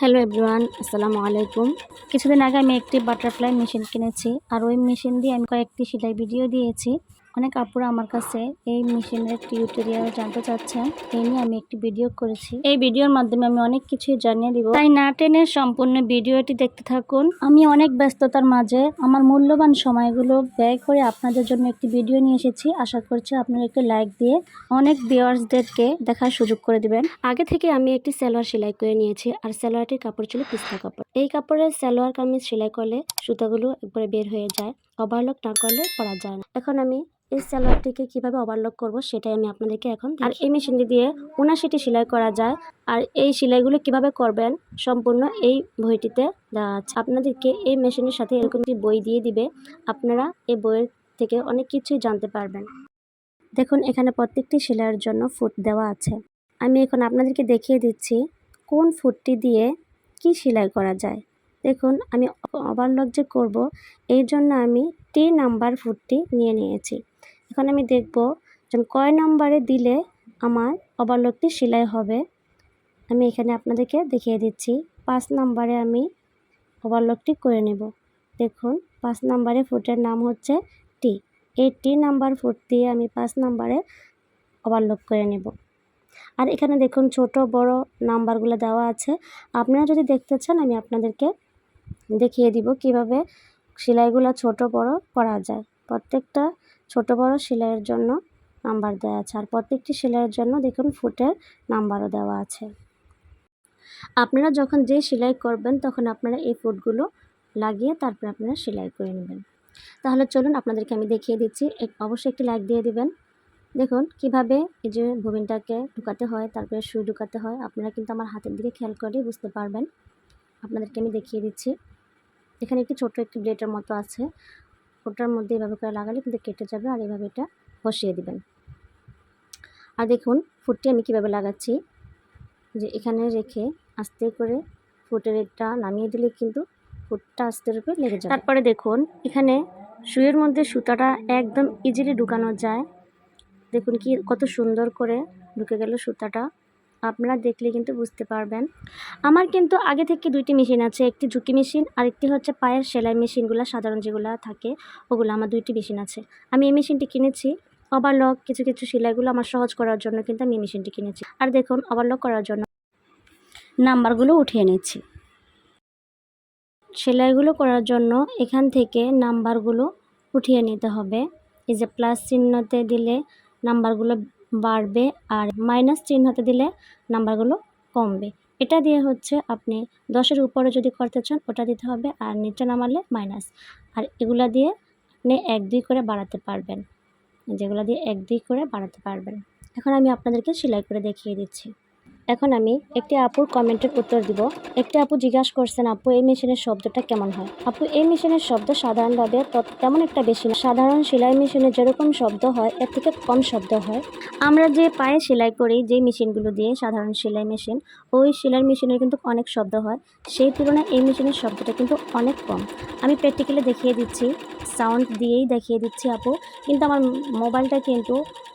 Hello everyone, আসসালামু আলাইকুম। কিছুদিন আগে আমি একটি বাটারফ্লাই মেশিন কিনেছি, আর ওই মেশিন দিয়ে আমি কয়েকটি সেলাই ভিডিও দিয়েছি। অনেক আপুরা আমার কাছে এই মেশিনের টিউটোরিয়াল জানতে চাচ্ছেন। এই নিয়ে আমি একটি ভিডিও করেছি। এই ভিডিওর মাধ্যমে আমি অনেক কিছুই জানিয়ে দিব। তাই না টেনে সম্পূর্ণ ভিডিওটি দেখতে থাকুন। আমি অনেক ব্যস্ততার মাঝে আমার মূল্যবান সময়গুলো ব্যয় করে আপনাদের জন্য একটি ভিডিও নিয়ে এসেছি। আশা করছি আপনারা একটি লাইক দিয়ে অনেক ভিউয়ার্সদেরকে দেখার সুযোগ করে দিবেন। আগে থেকে আমি একটি সালোয়ার সেলাই করে নিয়েছি। আর সালোয়ারটির কাপড় ছিল পিস্তা কাপড়। এই কাপড়ের সালোয়ার কামিজ সেলাই করলে সুতাগুলো একবারে বের হয়ে যায়। ওভারলক না করলে পরা যায় না। এখন আমি এই সালোয়ারটিকে কীভাবে ওভারলক করব সেটাই আমি আপনাদেরকে এখন আর এই মেশিনটি দিয়ে উনাশিটি সেলাই করা যায়। আর এই সেলাইগুলো কীভাবে করবেন সম্পূর্ণ এই বইটিতে দেওয়া আছে। আপনাদেরকে এই মেশিনের সাথে এরকম একটি বই দিয়ে দিবে। আপনারা এই বইয়ের থেকে অনেক কিছুই জানতে পারবেন। দেখুন এখানে প্রত্যেকটি সেলাইয়ের জন্য ফুট দেওয়া আছে। আমি এখন আপনাদেরকে দেখিয়ে দিচ্ছি কোন ফুটটি দিয়ে কি সেলাই করা যায়। দেখুন, আমি ওভারলক যে করব এই জন্য আমি টি নাম্বার ফুটটি নিয়ে নিয়েছি। এখন আমি দেখব যে কয় নাম্বারে দিলে আমার ওভারলকটি সেলাই হবে। আমি এখানে আপনাদেরকে দেখিয়ে দিচ্ছি, পাঁচ নাম্বারে আমি ওভারলকটি করে নেব। দেখুন, পাঁচ নাম্বারে ফুটের নাম হচ্ছে টি এই টি নাম্বার ফুট দিয়ে আমি পাঁচ নাম্বারে ওভারলক করে নেব। আর এখানে দেখুন, ছোট বড় নাম্বারগুলো দেওয়া আছে। আপনারা যদি দেখতে চান, আমি আপনাদেরকে দেখিয়ে দিব কীভাবে সেলাইগুলো ছোট বড় করা যায়। প্রত্যেকটা ছোট বড় সেলাইয়ের জন্য নাম্বার দেওয়া আছে। আর প্রত্যেকটি সেলাইয়ের জন্য দেখুন ফুটের নাম্বারও দেওয়া আছে। আপনারা যখন যে সেলাই করবেন তখন আপনারা এই ফুটগুলো লাগিয়ে তারপর আপনারা সেলাই করে নেবেন। তাহলে চলুন আপনাদেরকে আমি দেখিয়ে দিচ্ছি। এক, অবশ্যই একটি লাইক দিয়ে দিবেন। দেখুন কীভাবে এই যে ববিনটাকে ঢুকাতে হয়, তারপরে সুই ঢুকাতে হয়। আপনারা কিন্তু আমার হাতের দিকে খেয়াল করেই বুঝতে পারবেন। আপনাদেরকে আমি দেখিয়ে দিচ্ছি। এখানে একটি ছোট একটি ব্লেডের মতো আছে। ওটার মধ্যে এভাবে করে লাগালে কিন্তু কেটে যাবে আর এভাবে এটা বসিয়ে দিবেন। আর দেখুন, ফুটটি আমি কীভাবে লাগাচ্ছি। যে এখানে রেখে আস্তে করে ফুটের এটা নামিয়ে দিলে কিন্তু ফুটটা আস্তে রূপে লেগে যাবে। তারপরে দেখুন, এখানে শুয়ের মধ্যে সুতাটা একদম ইজিলি ঢুকানো যায়। দেখুন কি, কত সুন্দর করে ঢুকে গেল সুতাটা। আপনারা দেখলে কিন্তু বুঝতে পারবেন। আমার কিন্তু আগে থেকে দুইটি মেশিন আছে, একটি ঝুঁকি মেশিন আর একটি হচ্ছে পায়ের সেলাই মেশিনগুলো, সাধারণ যেগুলো থাকে, ওগুলো আমার দুইটি মেশিন আছে। আমি এই মেশিনটি কিনেছি। ওভারলক কিছু কিছু সেলাইগুলো আমার সহজ করার জন্য কিন্তু আমি এই মেশিনটি কিনেছি। আর দেখুন ওভারলক করার জন্য নাম্বারগুলো উঠিয়ে নিচ্ছি। সেলাইগুলো করার জন্য এখান থেকে নাম্বারগুলো উঠিয়ে নিতে হবে। এই যে প্লাস চিহ্নতে দিলে নাম্বারগুলো বাড়বে আর মাইনাস চিহ্নতে দিলে নাম্বারগুলো কমবে। এটা দিয়ে হচ্ছে আপনি দশের উপরে যদি করতে চান, ওটা দিতে হবে আর নিচে নামালে মাইনাস আর এগুলা দিয়ে আপনি এক, দুই করে বাড়াতে পারবেন। যেগুলো দিয়ে এক, দুই করে বাড়াতে পারবেন। এখন আমি আপনাদেরকে সেলাই করে দেখিয়ে দিচ্ছি। এখন আমি একটি আপুর কমেন্টের উত্তর দিব। একটি আপু জিজ্ঞাসা করছেন, আপু, এই মেশিনের শব্দটা কেমন হয়? আপু, এই মেশিনের শব্দ সাধারণভাবে তেমন একটা বেশি না। সাধারণ সেলাই মেশিনে যেরকম শব্দ হয়, এর থেকে কম শব্দ হয়। আমরা যে পায়ে সেলাই করি, যে মেশিনগুলো দিয়ে সাধারণ সেলাই মেশিন, ওই সেলাই মেশিনের কিন্তু অনেক শব্দ হয়। সেই তুলনায় এই মেশিনের শব্দটা কিন্তু অনেক কম। আমি প্র্যাকটিক্যালি দেখিয়ে দিচ্ছি সাউন্ড দিয়েই দেখিয়ে দিচ্ছি আপু। কিন্তু আমার মোবাইলটা কিন্তু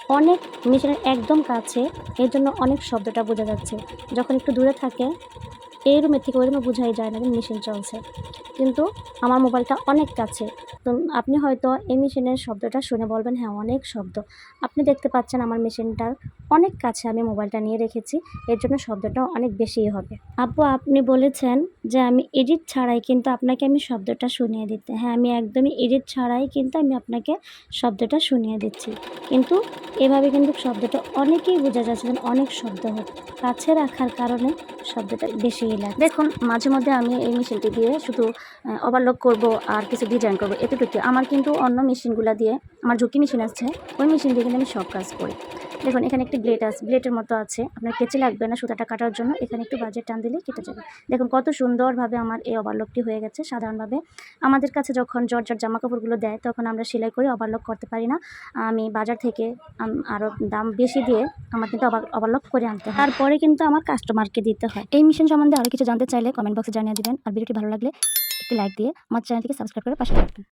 অনেক মিশনের একদম কাছে, এর জন্য অনেক শব্দটা বোঝা যাচ্ছে। যখন একটু দূরে থাকে, এই রুমের থেকে ওই রুমে বোঝাই যায় না মেশিন চলছে। কিন্তু আমার মোবাইলটা অনেক কাছে। তো আপনি হয়তো এই মেশিনের শব্দটা শুনে বলবেন হ্যাঁ অনেক শব্দ। আপনি দেখতে পাচ্ছেন আমার মেশিনটার অনেক কাছে আমি মোবাইলটা নিয়ে রেখেছি, এর জন্য শব্দটা অনেক বেশিই হবে। আপু, আপনি বলেছেন যে আমি এডিট ছাড়াই কিন্তু আপনাকে আমি শব্দটা শুনিয়ে দিতে। হ্যাঁ আমি একদমই এডিট ছাড়াই কিন্তু আমি আপনাকে শব্দটা শুনিয়ে দিচ্ছি। কিন্তু এভাবে কিন্তু শব্দটা অনেকেই বোঝা যাচ্ছে অনেক শব্দ হচ্ছে। কাছে রাখার কারণে শব্দটা বেশি লাগে। দেখুন, মাঝে মধ্যে আমি এই মেশিনটি দিয়ে শুধু ওভারলক করব আর কিছু ডিজাইন করব এতটুকু আমার কিন্তু অন্য মেশিনগুলো দিয়ে, আমার ঝুঁকি মেশিন আছে, ওই মেশিন দিয়ে কিন্তু আমি সব কাজ করি। দেখুন, এখানে একটি ব্লেড আছে। ব্লেডের মতো আছে। আপনার কেচে লাগবে না সুতাটা কাটার জন্য। এখানে একটু বাজেট টান দিলেই কেটে যাবে। দেখুন, কত সুন্দরভাবে আমার এই ওভারলকটি হয়ে গেছে সাধারণভাবে। আমাদের কাছে যখন জর্জার জামা কাপড়গুলো দেয়, তখন আমরা সেলাই করে ওভারলক করতে পারি না। আমি বাজার থেকে আরও দাম বেশি দিয়ে আমার কিন্তু ওভারলক করে আনতে হয়। তারপরে কিন্তু আমার কাস্টমারকে দিতে হয়। এই মিশন সম্বন্ধে আরও কিছু জানতে চাইলে কমেন্ট বক্সে জানিয়ে দেবেন। আর ভিডিওটি ভালো লাগলে একটি লাইক দিয়ে আমার চ্যানেলটিকে সাবস্ক্রাইব করে পাশে রাখবেন